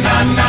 na na